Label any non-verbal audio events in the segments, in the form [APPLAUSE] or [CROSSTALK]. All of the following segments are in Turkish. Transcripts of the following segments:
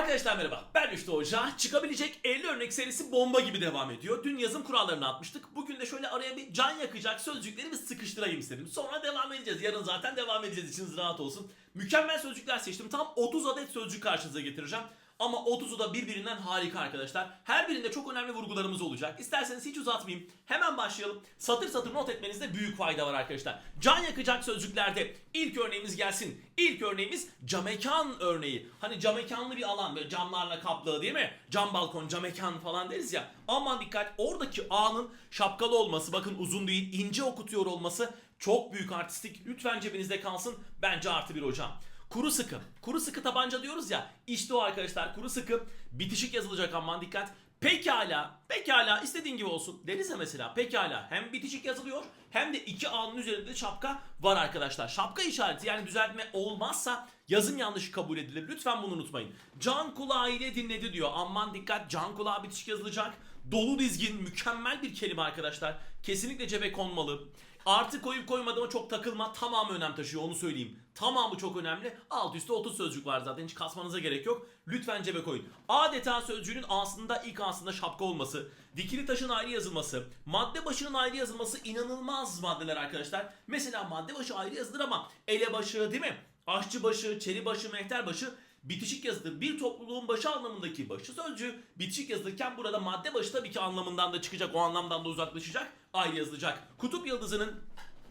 Arkadaşlar merhaba. Ben Rüştü Hoca. Çıkabilecek 50 örnek serisi bomba gibi devam ediyor. Dün yazım kurallarını atmıştık. Bugün de şöyle araya bir can yakacak sözcükleri bir sıkıştırayım istedim. Sonra devam edeceğiz. Yarın zaten devam edeceğiz. İçiniz rahat olsun. Mükemmel sözcükler seçtim. Tam 30 adet sözcük karşınıza getireceğim. Ama 30'u da birbirinden harika arkadaşlar. Her birinde çok önemli vurgularımız olacak. İsterseniz hiç uzatmayayım. Hemen başlayalım. Satır satır not etmenizde büyük fayda var arkadaşlar. Can yakacak sözcüklerde ilk örneğimiz gelsin. İlk örneğimiz camekan örneği. Hani camekanlı bir alan böyle camlarla kaplı değil mi? Cam balkon, camekan falan deriz ya. Aman dikkat oradaki A'nın şapkalı olması bakın uzun değil ince okutuyor olması çok büyük artistik. Lütfen cebinizde kalsın. Bence artı bir hocam. Kuru sıkı. Kuru sıkı tabanca diyoruz ya. İşte o arkadaşlar kuru sıkı. Bitişik yazılacak aman dikkat. Pekala, pekala istediğin gibi olsun. Deriz ya mesela pekala hem bitişik yazılıyor hem de iki A'nın üzerinde şapka var arkadaşlar. Şapka işareti yani düzeltme olmazsa yazım yanlışı kabul edilir. Lütfen bunu unutmayın. Can kulağı ile dinledi diyor. Aman dikkat can kulağı bitişik yazılacak. Dolu dizgin mükemmel bir kelime arkadaşlar. Kesinlikle cebe konmalı. Artı koyup koymadığıma çok takılma. Tamamı önem taşıyor onu söyleyeyim. Tamamı çok önemli. Alt üstte 30 sözcük var zaten hiç kasmanıza gerek yok. Lütfen cebe koyun. Adeta sözcüğünün A'sında ilk A'sında şapka olması, dikili taşın ayrı yazılması, madde başının ayrı yazılması inanılmaz maddeler arkadaşlar. Mesela madde başı ayrı yazılır ama elebaşı değil mi? Aşçı başı, çeri başı, mehter başı bitişik yazılır. Bir topluluğun başı anlamındaki başı sözcüğü bitişik yazılırken burada madde başı tabii ki anlamından da çıkacak, o anlamdan da uzaklaşacak, ayrı yazılacak. Kutup yıldızının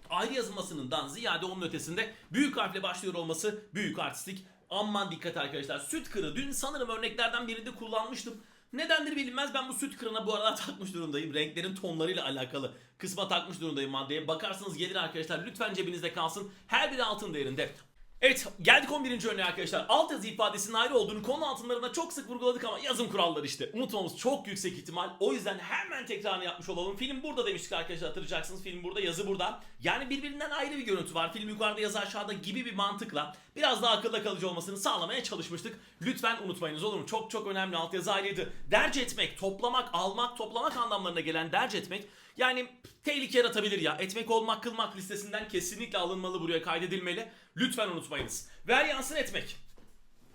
ayrı yazılmasından ziyade onun ötesinde büyük harfle başlıyor olması büyük artistik. Aman dikkat arkadaşlar. Süt kırı dün sanırım örneklerden birinde kullanmıştım. Nedendir bilinmez ben bu süt kırına bu arada [LAUGHS] takmış durumdayım. Renklerin tonlarıyla alakalı kısma takmış durumdayım maddeye. Bakarsanız gelir arkadaşlar lütfen cebinizde kalsın. Her biri altın değerinde. Evet geldik 11. örneğe arkadaşlar. Alt yazı ifadesinin ayrı olduğunu konu altınlarında çok sık vurguladık ama yazım kuralları işte. Unutmamız çok yüksek ihtimal. O yüzden hemen tekrarını yapmış olalım. Film burada demiştik arkadaşlar hatırlayacaksınız. Film burada yazı burada. Yani birbirinden ayrı bir görüntü var. Film yukarıda yazı aşağıda gibi bir mantıkla biraz daha akılda kalıcı olmasını sağlamaya çalışmıştık. Lütfen unutmayınız olur mu? Çok çok önemli alt yazı ayrıydı. Derc etmek, toplamak, almak, toplamak anlamlarına gelen derc etmek yani tehlike yaratabilir ya. Etmek olmak kılmak listesinden kesinlikle alınmalı buraya kaydedilmeli. Lütfen unutmayınız. Ver yansın etmek.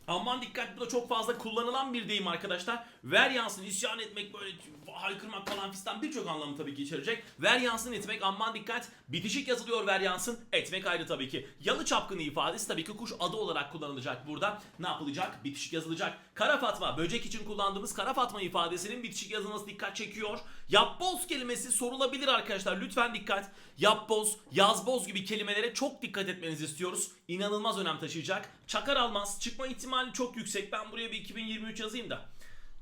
Aman dikkat bu da çok fazla kullanılan bir deyim arkadaşlar. Ver yansın isyan etmek böyle haykırmak falan fistan birçok anlamı tabii ki içerecek. Ver yansın etmek aman dikkat. Bitişik yazılıyor ver yansın etmek ayrı tabii ki. Yalı çapkını ifadesi tabii ki kuş adı olarak kullanılacak burada. Ne yapılacak? Bitişik yazılacak. Kara Fatma böcek için kullandığımız Kara Fatma ifadesinin bitişik yazılması dikkat çekiyor. Yapboz kelimesi sorulabilir arkadaşlar lütfen dikkat. Yapboz, yazboz gibi kelimelere çok dikkat etmenizi istiyoruz. İnanılmaz önem taşıyacak. Çakar almaz çıkma ihtimali çok yüksek. Ben buraya bir 2023 yazayım da.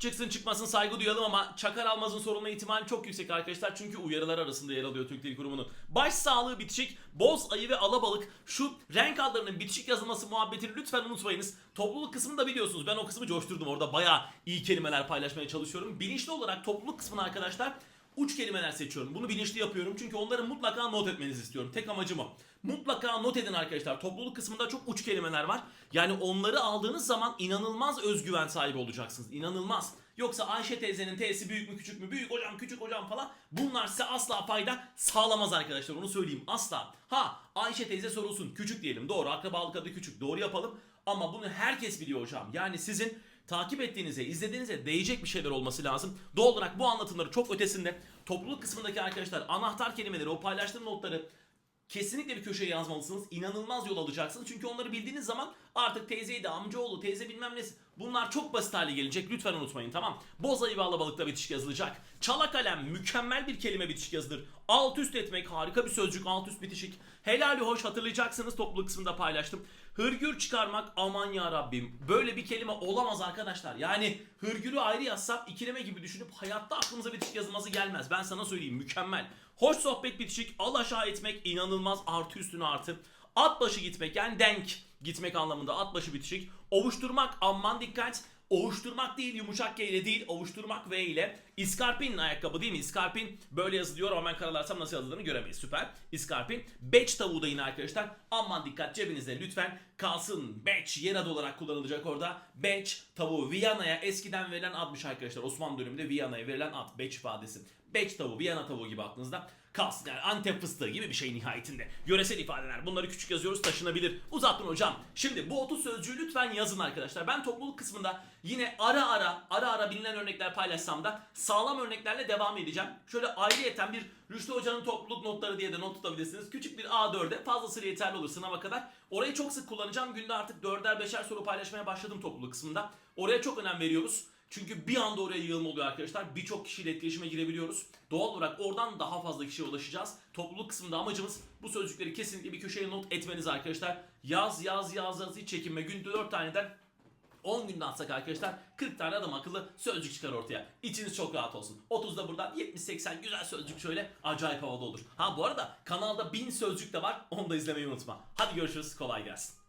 Çıksın çıkmasın saygı duyalım ama Çakar Almaz'ın sorulma ihtimali çok yüksek arkadaşlar. Çünkü uyarılar arasında yer alıyor Türk Dil Kurumu'nun. Baş sağlığı bitişik, boz ayı ve alabalık şu renk adlarının bitişik yazılması muhabbetini lütfen unutmayınız. Topluluk kısmını da biliyorsunuz. Ben o kısmı coşturdum. Orada bayağı iyi kelimeler paylaşmaya çalışıyorum. Bilinçli olarak topluluk kısmını arkadaşlar uç kelimeler seçiyorum. Bunu bilinçli yapıyorum. Çünkü onları mutlaka not etmenizi istiyorum. Tek amacım o. Mutlaka not edin arkadaşlar. Topluluk kısmında çok uç kelimeler var. Yani onları aldığınız zaman inanılmaz özgüven sahibi olacaksınız. İnanılmaz. Yoksa Ayşe teyzenin T'si büyük mü küçük mü? Büyük hocam küçük hocam falan. Bunlar size asla fayda sağlamaz arkadaşlar. Onu söyleyeyim. Asla. Ha Ayşe teyze sorulsun. Küçük diyelim. Doğru. Akrabalık adı küçük. Doğru yapalım. Ama bunu herkes biliyor hocam. Yani sizin takip ettiğinize, izlediğinize değecek bir şeyler olması lazım. Doğal olarak bu anlatımları çok ötesinde topluluk kısmındaki arkadaşlar anahtar kelimeleri, o paylaştığım notları kesinlikle bir köşeye yazmalısınız. İnanılmaz yol alacaksınız. Çünkü onları bildiğiniz zaman artık teyzeydi, amcaoğlu, teyze bilmem nesi. Bunlar çok basit hale gelecek. Lütfen unutmayın tamam. Boz ayı ve alabalıkta bitişik yazılacak. Çala kalem mükemmel bir kelime bitişik yazılır. Alt üst etmek harika bir sözcük. Alt üst bitişik. Helali hoş hatırlayacaksınız topluluk kısmında paylaştım. Hırgür çıkarmak aman ya Rabbim. Böyle bir kelime olamaz arkadaşlar. Yani hırgürü ayrı yazsam ikileme gibi düşünüp hayatta aklımıza bitişik yazılması gelmez. Ben sana söyleyeyim mükemmel. Hoş sohbet bitişik, al aşağı etmek inanılmaz artı üstüne artı. At başı gitmek yani denk gitmek anlamında at başı bitişik. Ovuşturmak aman dikkat. Ovuşturmak değil yumuşak G ile değil ovuşturmak V ile. İskarpin ayakkabı değil mi? İskarpin böyle yazılıyor ama ben karalarsam nasıl yazıldığını göremeyiz. Süper. İskarpin. Beç tavuğu da yine arkadaşlar. Aman dikkat cebinizde lütfen kalsın. Beç yer adı olarak kullanılacak orada. Beç tavuğu. Viyana'ya eskiden verilen admış arkadaşlar. Osmanlı döneminde Viyana'ya verilen ad. Beç ifadesi. Beç tavuğu, Viyana tavuğu gibi aklınızda. kalsın. Yani Antep fıstığı gibi bir şey nihayetinde. Yöresel ifadeler bunları küçük yazıyoruz taşınabilir. Uzattın hocam. Şimdi bu 30 sözcüğü lütfen yazın arkadaşlar. Ben topluluk kısmında yine ara ara ara ara bilinen örnekler paylaşsam da sağlam örneklerle devam edeceğim. Şöyle ayrıyeten bir Rüştü Hoca'nın topluluk notları diye de not tutabilirsiniz. Küçük bir A4'e fazlasıyla yeterli olur sınava kadar. Orayı çok sık kullanacağım. Günde artık 4'er 5'er soru paylaşmaya başladım topluluk kısmında. Oraya çok önem veriyoruz. Çünkü bir anda oraya yığılma oluyor arkadaşlar. Birçok kişiyle etkileşime girebiliyoruz. Doğal olarak oradan daha fazla kişiye ulaşacağız. Topluluk kısmında amacımız bu sözcükleri kesinlikle bir köşeye not etmeniz arkadaşlar. Yaz yaz yaz yaz hiç çekinme. Günde 4 taneden 10 günde atsak arkadaşlar 40 tane adam akıllı sözcük çıkar ortaya. İçiniz çok rahat olsun. 30 da buradan 70-80 güzel sözcük şöyle acayip havada olur. Ha bu arada kanalda 1000 sözcük de var. Onu da izlemeyi unutma. Hadi görüşürüz. Kolay gelsin.